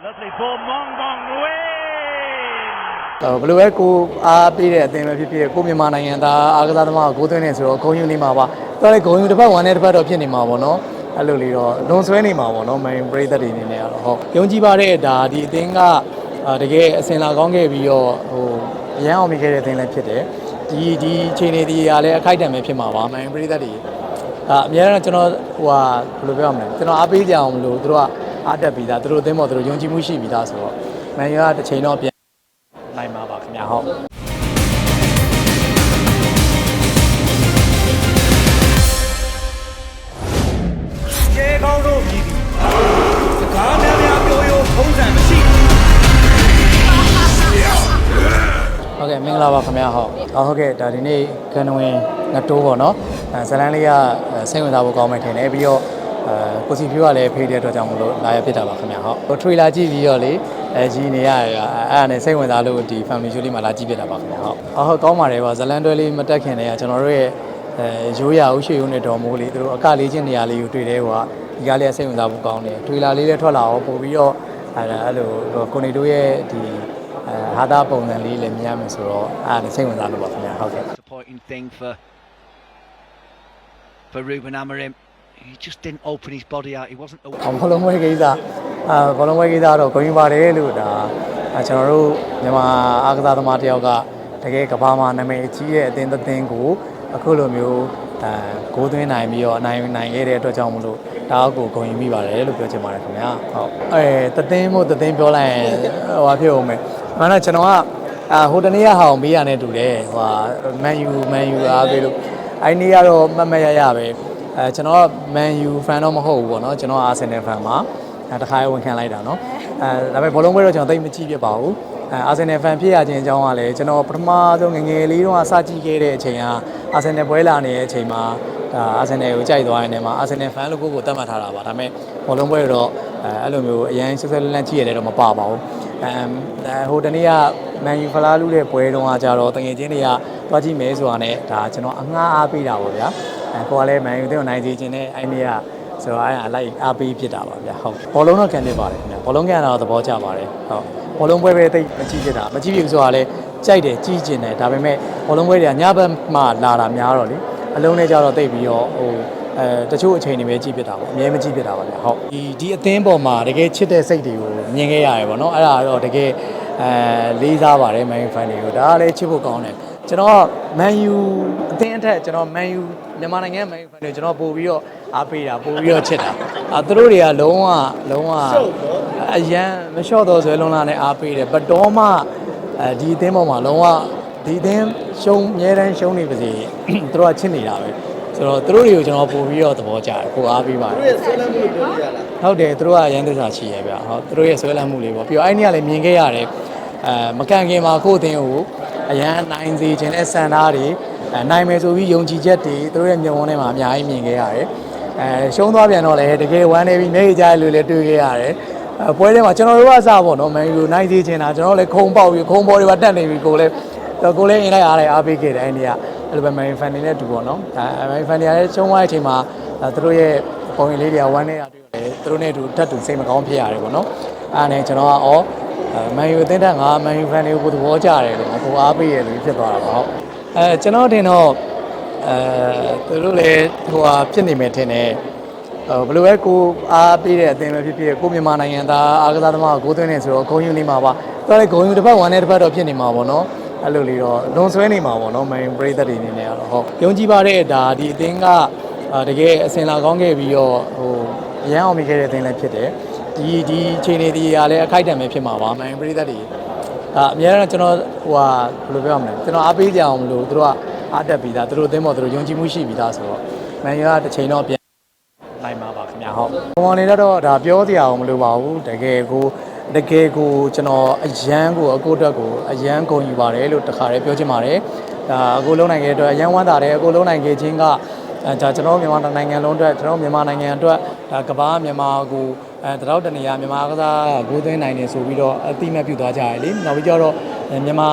Lovely ball, Mong Bong Win! ဟိုဘယ်လိုပဲကိုအားပေးတဲ့အသင်းပဲဖြစ်ဖြစ်ကိုမြန်မာနိုင်ငံသားအားကစားသမားကိုကိုသွင်းနေဆိုတော့ဂုံယူနေမှာပါတော်လေဂုံယူတစ်ဖက်ဝန်နဲ့တစ်ဖက်တော့ဖြစ်နေမှာပေါ့နော်အဲ့လိုလေးတော့လွန်ဆွဲနေမှာပေါ့နော်မန်ပရိသတ်တွေအနေနဲ့ကတော့ဟုတ်ယုံကြည်ပါတဲ့ဒါဒီအသင်းကအာတကယ်အစင်လာကောင်းခဲ့ပြီးတော့ဟိုအရန်အောင်မိခဲ့တဲ့အသင်းလည်းဖြစ်တယ်ဒီဒီချိန်နေဒီကလည်းအခိုက်အတန့်ပဲဖြစ်မှာပါမန်ပရိသတ်တွေအာအများအားကျွန်တော်ဟိုဟာဘယ်လိုပြောရမလဲကျွန်တော်အားပေးကြအောင်မလို့သူတို့က အားတက်ပြီးသားသူတို့အသင်းပေါ်သူတို့ယုံကြည်မှုရှိပြီးသားဆိုတော့မန်ယူကတစ်ချိန်တော့ပြန်နိုင်ပါပါခင်ဗျာဟုတ်ကျေကောင်းတို့မြည်သည်စကားများများပြောရိုးထုံးစံမရှိဟုတ်ကဲ့မင်္ဂလာပါခင်ဗျာဟုတ်အော်ဟုတ်ကဲ့ဒါဒီနေ့ကန်ဝင်ငတိုးပေါ့နော်အဲဇလန်းလေးကအဲစိတ်ဝင်စားဖို့ကောင်းမယ်ထင်တယ်ပြီးတော့ အဲကိုစီဖြူကလည်းဖေးတဲ့အတွက်ကြောင့်မလို့လာရဖြစ်တာပါခင်ဗျာဟုတ်ဟိုထရီလာကြည့်ပြီးတော့လေအဲကြီးနေရရအဲ့ဒါနဲ့စိတ်ဝင်စားလို့ဒီ family show လေးမှာလာကြည့်ဖြစ်တာပါခင်ဗျာဟုတ်အော်ဟုတ်ကောင်းပါတယ်ပါဇလန်းတွဲလေးမတက်ခင်တည်းကကျွန်တော်တို့ရဲ့အဲရိုးရာဥရှိရုံနဲ့တော်မိုးလေးသူတို့အကလေးချင်းနေရာလေးကိုတွေ့တယ်ဟိုကဒီကားလေးကစိတ်ဝင်စားဖို့ကောင်းတယ်ထရီလာလေးလည်းထွက်လာအောင်ပို့ပြီးတော့အဲအဲ့လိုကိုနေတို့ရဲ့ဒီအဲဟာတာပုံစံလေးလည်းမြင်ရမယ်ဆိုတော့အားစိတ်ဝင်စားလို့ပါခင်ဗျာဟုတ်ကဲ့ Disappointing thing for for Ruben Amorim. He just didn't open his body out. He wasn't. အဘောလုံးဝဲကိစ္စအာဘောလုံးဝဲကိစ္စတော့ဂုဏ်ယူပါတယ်လို့ဒါအာကျွန်တော်တို့မြန်မာအားကစားသမားတယောက်ကတကယ်ကမ္ဘာမှာနာမည်ကြီးတဲ့အသင်းတစ်သင်းကိုအခုလိုမျိုးအဲဂိုးသွင်းနိုင်ပြီးတော့အနိုင်နိုင်ခဲ့တဲ့အတွက်ကြောင့်မလို့ဒါအကိုဂုဏ်ယူမိပါတယ်လို့ပြောချင်ပါတယ်ခင်ဗျာဟုတ်အဲတသင်းမို့တသင်းပြောလိုက်ရင်ဟိုဘာဖြစ်အောင်မဲမှန်တော့ကျွန်တော်ကအာဟိုတနေ့ကဟောင်မေးရတဲ့တူတယ်ဟိုဟာမန်ယူမန်ယူအားပေးလို့အဲ့နေ့ကတော့မတ်မတ်ရရပဲ အဲကျွန်တော်ကမန်ယူဖန်တော့မဟုတ်ဘူးပေါ့နော်ကျွန်တော်အာဆင်နယ်ဖန်ပါအဲတခါဝင်ခံလိုက်တာနော်အဲဒါပေမဲ့ဘောလုံးပွဲတော့ကျွန်တော်သိပ်မကြည့်ဖြစ်ပါဘူးအဲအာဆင်နယ်ဖန်ဖြစ်ရခြင်းအကြောင်းကလည်းကျွန်တော်ပထမဆုံးငယ်ငယ်လေးတုန်းကစကြည့်ခဲ့တဲ့အချိန်ကအာဆင်နယ်ပွဲလာနေတဲ့အချိန်မှာဒါအာဆင်နယ်ကိုကြိုက်သွားတဲ့နေမှာအာဆင်နယ်ဖန်လို့ကိုယ့်ကိုသတ်မှတ်ထားတာပါဒါပေမဲ့ဘောလုံးပွဲတော့အဲအဲ့လိုမျိုးအရင်ဆက်ဆက်လန်းလန်းကြည့်ရတယ်တော့မပါပါဘူးအဲဟိုတနေ့ကမန်ယူဖလားလူတဲ့ပွဲတုန်းကကြတော့တငယ်ချင်းတွေကတွားကြည့်မဲဆိုတာနဲ့ဒါကျွန်တော်အငှားအားပေးတာပေါ့ဗျာအဲ ကိုကလည်းမန်ယူတဲ့နိုင်စီခြင်းနဲ့အဲ့နေ့ကဆိုတော့အဲ့အလိုက်အားပေးဖြစ်တာပါဗျာဟုတ်ဘောလုံးတော့ကန်ဖြစ်ပါတယ်ခင်ဗျာဘောလုံးကန်တော့သဘောကျပါတယ်ဟုတ်ဘောလုံးပွဲပဲတိတ်မကြည့်ဖြစ်တာမကြည့်ဖြစ်ဆိုတာလည်းကြိုက်တယ်ကြည့်ကျင်တယ်ဒါပေမဲ့ဘောလုံးပွဲတွေကညဘက်မှလာတာများတော့လေအလုံးနဲ့ကြတော့တိတ်ပြီးတော့ဟိုအဲတချို့အချိန်တွေပဲကြည့်ဖြစ်တာပေါ့အများမကြည့်ဖြစ်တာပါဗျာဟုတ်ဒီဒီအသင်းပေါ်မှာတကယ်ချစ်တဲ့စိတ်တွေကိုမြင်ခဲ့ရတယ်ပေါ့နော်အဲ့ဒါတော့တကယ်အဲလေးစားပါတယ်မန်ယူဖန်တွေကိုဒါကလည်းချစ်ဖို့ကောင်းတယ် ကျွန်တော်မန်ယူအသင်းအထက်ကျွန်တော်မန်ယူမြန်မာနိုင်ငံမန်ယူဖန်တွေကျွန်တော်ပို့ပြီးတော့အားပေးတာပို့ပြီးတော့ချစ်တာအဲသူတို့တွေကလုံးဝလုံးဝအရန်မလျှော့တော့ဆွဲလုံးလာနဲ့အားပေးတယ်ဘတ်တော်မှအဲဒီအသင်းပေါ်မှာလုံးဝဒီအသင်းရှုံးအများတန်းရှုံးနေပါစေသူတို့ကချစ်နေတာပဲဆိုတော့သူတို့တွေကိုကျွန်တော်ပို့ပြီးတော့သဘောကျတယ်ကိုအားပေးပါတယ်ရဲ့ဆွဲလန်းမှုလို့ပြောလို့ရလားဟုတ်တယ်သူတို့ကရန်သစ္စာရှိရဲ့ဗျဟုတ်သူတို့ရဲ့ဆွဲလန်းမှုလေးပေါ့ပြီးတော့အဲ့ဒီကလည်းမြင်ခဲ့ရတယ်အဲမကန်ခင်မှာကိုယ့်အသင်းကို အရန်နိုင်စေခြင်းတဲ့စံသားတွေအဲနိုင်မယ်ဆိုပြီးယုံကြည်ချက်တွေသူတို့ရဲ့မျက်ဝန်းထဲမှာအများကြီးမြင်ခဲ့ရတယ်အဲရှုံးသွားပြန်တော့လည်းတကယ်ဝမ်းနေပြီးမျက်ရည်ကျလူလည်းတွေ့ခဲ့ရတယ်အဲပွဲထဲမှာကျွန်တော်တို့ကစားပေါ့နော်မန်ယူနိုင်စေခြင်းတာကျွန်တော်လည်းခုံပေါက်ပြီးခုံပေါ်တွေပါတက်နေပြီးကိုလည်းတော့ကိုလည်းအင်လိုက်အားလိုက်အားပေးခဲ့တယ်အဲ့ဒီကအဲ့လိုပဲမန်ယူဖန်တွေနဲ့တူပေါ့နော်အဲမန်ယူဖန်တွေလည်းရှုံးသွားတဲ့အချိန်မှာသူတို့ရဲ့ပုံရိပ်လေးတွေကဝမ်းနေတာတွေ့တယ်သူတို့နဲ့အတူတက်တူစိတ်မကောင်းဖြစ်ရတယ်ပေါ့နော်အဲ့ဒါနဲ့ကျွန်တော်ကအော် မန်ယူအသင်းတက်ငါမန်ယူဖန်တွေကိုသဘောကျတယ်လို့ကိုအားပေးရလို့ဖြစ်သွားတာပေါ့ဟုတ်အဲကျွန်တော်တင်တော့အဲသူတို့လည်းဟိုဟာဖြစ်နေမယ်ထင်တယ်ဟိုဘယ်လိုပဲကိုအားပေးတဲ့အသင်းပဲဖြစ်ဖြစ်ကိုမြန်မာနိုင်ငံသားအားကစားသမားကိုကိုသွင်းနေဆိုတော့ဂုံယူနေမှာပါတော်လည်းဂုံယူတစ်ပတ်ဝန်နဲ့တစ်ပတ်တော့ဖြစ်နေမှာပေါ့နော်အဲ့လိုလေးတော့လွန်ဆွဲနေမှာပေါ့နော်မန်ပရိသတ်တွေအနေနဲ့ကတော့ဟုတ်ယုံကြည်ပါတဲ့ဒါဒီအသင်းကအာတကယ်အစင်လာကောင်းခဲ့ပြီးတော့ဟိုအရန်အောင်မိခဲ့တဲ့အသင်းလည်းဖြစ်တယ် ဒီဒီချိန်နေဒီကလည်းအခိုက်အတန့်ပဲဖြစ်မှာပါမန်ပရိသတ်တွေအာအများအားကျွန်တော်ဟိုဟာဘယ်လိုပြောရမလဲကျွန်တော်အားပေးကြအောင်မလို့သူတို့ကအားတက်ပြီးသားသူတို့အသင်းပေါ်သူတို့ယုံကြည်မှုရှိပြီးသားဆိုတော့မန်ယူကတစ်ချိန်တော့ပြန်နိုင်ပါပါခင်ဗျာဟုတ်ပုံမှန်နေတော့ဒါပြောစရာအောင်မလိုပါဘူးတကယ်ကိုတကယ်ကိုကျွန်တော်အရန်ကိုအကိုအတွက်ကိုအရန်ဂုဏ်ယူပါတယ်လို့တခါတည်းပြောချင်ပါတယ်ဒါအကိုလုံးနိုင်ငံအတွက်အရန်ဝမ်းသာတယ်အကိုလုံးနိုင်ငံချင်းကအဲဒါကျွန်တော်မြန်မာနိုင်ငံလုံးအတွက်ကျွန်တော်မြန်မာနိုင်ငံအတွက်ဒါကမ္ဘာမြန်မာကို အဲတရောက်တနေရမြန်မာကစားဂိုးသွင်းနိုင်တယ်ဆိုပြီးတော့အတိအမဲ့ပြုသွားကြရလေနောက်ပြီးကြတော့မြန်မာ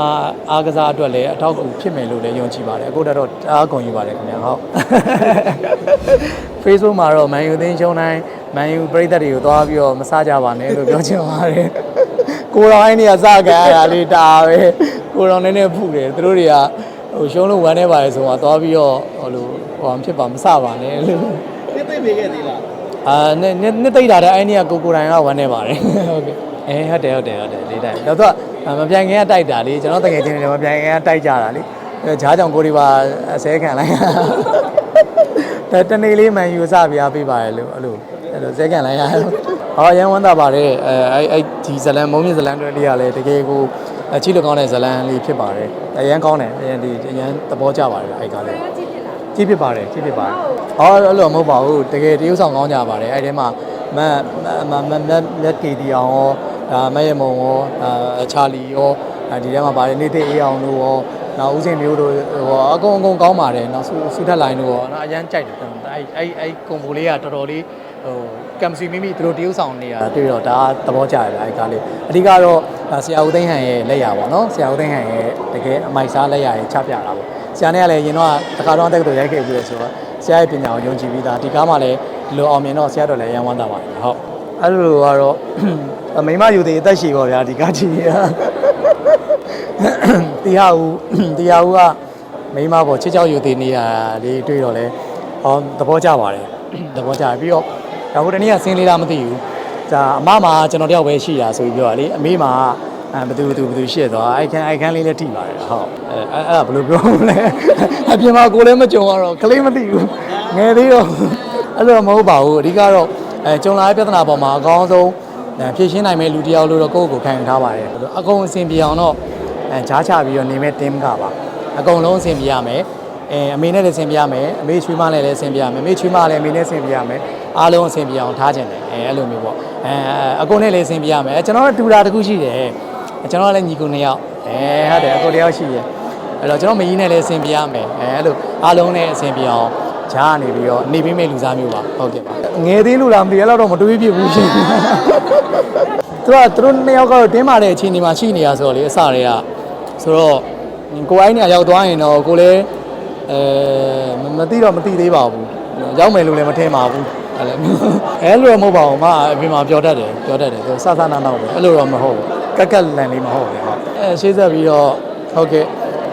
အားကစားအတွက်လည်းအထောက်အကူဖြစ်မယ်လို့လည်းယုံကြည်ပါတယ်အခုတည်းတော့အားဂုဏ်ယူပါတယ်ခင်ဗျာဟုတ် Facebook မှာတော့ Man U သင်းရှုံးတိုင်းမန်ယူပရိသတ်တွေကိုသွားပြီးတော့မစားကြပါနဲ့လို့ပြောချင်ပါတယ်ကိုတော်အိုင်းနေကစကန်ရတာလေးဒါပဲကိုတော်နည်းနည်းဖုတယ်သူတို့တွေကဟိုရှုံးလို့ဝမ်းနေပါတယ်ဆိုတော့သွားပြီးတော့ဟိုလိုဟိုမဖြစ်ပါမစပါနဲ့လို့ပြစ်သိပေးခဲ့သေးလား အာနှစ်နှစ်နှစ်သိမ့်တာတဲ့အဲ့ဒီကကိုကိုတိုင်ကဝမ်းနေပါတယ်ဟုတ်ကဲ့အဲဟုတ်တယ်ဟုတ်တယ်ဟုတ်တယ်လေးတိုင်တော့သူကမပြိုင်ခင်ကတိုက်တာလေကျွန်တော်တကယ်ချင်းတွေမပြိုင်ခင်ကတိုက်ကြတာလေအဲဂျားကြောင့်ကိုဒီပါအစဲခံလိုက်တတနေ့လေးမှန်ယူစပြားပေးပါရလို့အဲ့လိုအဲ့လိုစဲခံလိုက်ရဟောရန်ဝမ်းသာပါတယ်အဲအဲ့အဲ့ဒီဇလန်မုံမြင့်ဇလန်တွေလေးကလည်းတကယ်ကိုအချီလို့ကောင်းတဲ့ဇလန်လေးဖြစ်ပါတယ်အရန်ကောင်းတယ်အရန်ဒီအရန်သဘောကျပါတယ်အဲ့ကလည်း ကြည့်ဖြစ်ပါတယ်ကြည့်ဖြစ်ပါတယ်ဟောအဲ့လိုမဟုတ်ပါဘူးတကယ်တရုပ်ဆောင်ကောင်းကြပါတယ်အဲ့ဒီမှာမတ်မမမလက်ကေတီအောင်ရောဒါမရမုံရောအာချာလီရောဒီထဲမှာပါတယ်နေသိအေးအောင်တို့ရောနောက်ဦးစင်မျိုးတို့ဟောအကုန်အကုန်ကောင်းပါတယ်နောက်ဆူဆူထက်လိုင်းတို့ရောနော်အရန်ကြိုက်တယ်အဲ့အဲ့အဲ့ကွန်ဘိုလေးကတော်တော်လေးဟိုကမ်စီမိမိသူတို့တရုပ်ဆောင်နေတာတွေ့တော့ဒါသဘောကျတယ်အဲ့ကားလေးအဓိကတော့ဆရာဦးသိန်းဟန်ရဲ့လက်ရပါတော့ဆရာဦးသိန်းဟန်ရဲ့တကယ်အမိုက်စားလက်ရရဲ့ချပြတာပေါ့ ဆရာနဲ့ကလည်းရင်တော့တခါတော့တက္ကသိုလ်ရိုက်ခဲ့ပြီးဆိုတော့ဆရာရဲ့ပညာကိုယုံကြည်ပြီးသားဒီကားမှလည်းဒီလိုအောင်မြင်တော့ဆရာတော်လည်းရန်ဝမ်းသာပါတယ်ဟုတ်အဲ့လိုကတော့မိမယူသေးအသက်ရှည်ပါဗျာဒီကားကြည့်ရတီဟာဦးတီဟာဦးကမိမပေါ်ချစ်ချောက်ယူသေးနေရလေးတွေ့တော့လဲဟောသဘောကျပါတယ်သဘောကျပြီးတော့ဒါဟိုတနေ့ကဆင်းလေးတာမသိဘူးဒါအမမှာကျွန်တော်တယောက်ပဲရှိတာဆိုပြီးပြောတာလေအမေမှာ အဲဘသူဘသူဘသူရှိရသွားအိုက်ခန်းအိုက်ခန်းလေးလည်းထိပါတယ်ဟုတ်အဲအဲ့အဲ့ဒါဘယ်လိုပြောမလဲအပြင်မှာကိုလည်းမကြုံတော့ကလေးမသိဘူးငယ်သေးတော့အဲ့လိုမဟုတ်ပါဘူးအဓိကတော့အဲကြုံလာတဲ့ပြဿနာပေါ်မှာအကောင်းဆုံးအဲဖြည့်ရှင်းနိုင်မဲ့လူတစ်ယောက်လို့တော့ကိုယ့်ကိုယ်ခံယူထားပါတယ်အကုန်အဆင်ပြေအောင်တော့အဲကြားချပြီးတော့နေမဲ့ team ကပါအကုန်လုံးအဆင်ပြေရမယ်အဲအမေနဲ့လည်းအဆင်ပြေရမယ်အမေချွေးမနဲ့လည်းအဆင်ပြေရမယ်အမေချွေးမလည်းအမေနဲ့အဆင်ပြေရမယ်အားလုံးအဆင်ပြေအောင်ထားခြင်းတယ်အဲအဲ့လိုမျိုးပေါ့အဲအကုန်နဲ့လည်းအဆင်ပြေရမယ်ကျွန်တော်တို့တူတာတစ်ခုရှိတယ် ကျွန်တော်ကလည်းညီကိုနှစ်ယောက်အဲဟုတ်တယ်အကိုတစ်ယောက်ရှိတယ်အဲ့တော့ကျွန်တော်မကြီးနဲ့လည်းအဆင်ပြေရမယ်အဲအဲ့လိုအားလုံးနဲ့အဆင်ပြေအောင်ဂျားနေပြီးတော့နေပေးမဲ့လူစားမျိုးပါဟုတ်ကဲ့ပါငယ်သေးလို့လားမသိရတော့မတွေးပြဘူးရှင်သူကသူတို့နှစ်ယောက်ကတော့တင်းမာတဲ့အခြေအနေမှာရှိနေရဆိုတော့လေအစတွေကဆိုတော့ကိုအိုင်းနေရောက်သွားရင်တော့ကိုလည်းအဲမသိတော့မသိသေးပါဘူးရောက်မယ်လို့လည်းမထင်ပါဘူးအဲ့လိုအဲ့လိုတော့မဟုတ်ပါဘူးမအပြင်မှာပြောတတ်တယ်ပြောတတ်တယ်သူစသနာနောက်ပဲအဲ့လိုတော့မဟုတ်ဘူး ကက်ကက်လန်လေးမဟုတ်ဘူးဟုတ်အဲရှေ့ဆက်ပြီးတော့ဟုတ်ကဲ့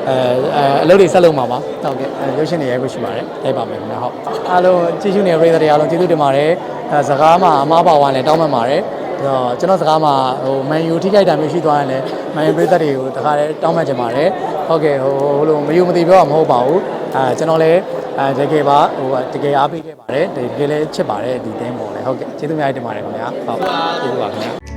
အဲအဲအလုပ်တွေဆက်လုပ်မှာပါဟုတ်ကဲ့အဲရုပ်ရှင်တွေရိုက်ဖို့ရှိပါတယ်ရိုက်ပါမယ်ခင်ဗျာဟုတ်အားလုံးကြည့်ရှုနေတဲ့ပရိသတ်တွေအားလုံးကျေးဇူးတင်ပါတယ်အဲစကားမှာအမားပါဝါနဲ့တောင်းပန်ပါတယ်တော့ကျွန်တော်စကားမှာဟိုမန်ယူထိခိုက်တာမျိုးရှိသွားရင်လည်းမန်ယူပရိသတ်တွေကိုတခါတည်းတောင်းပန်ချင်ပါတယ်ဟုတ်ကဲ့ဟိုဟိုလိုမယူမသိပြောတာမဟုတ်ပါဘူးအဲကျွန်တော်လည်းအဲတကယ်ပါဟိုတကယ်အားပေးခဲ့ပါတယ်တကယ်လည်းချစ်ပါတယ်ဒီတင်းပေါ်လည်းဟုတ်ကဲ့ကျေးဇူးများတင်ပါတယ်ခင်ဗျာဟုတ်ကျေးဇူးပါခင်ဗျာ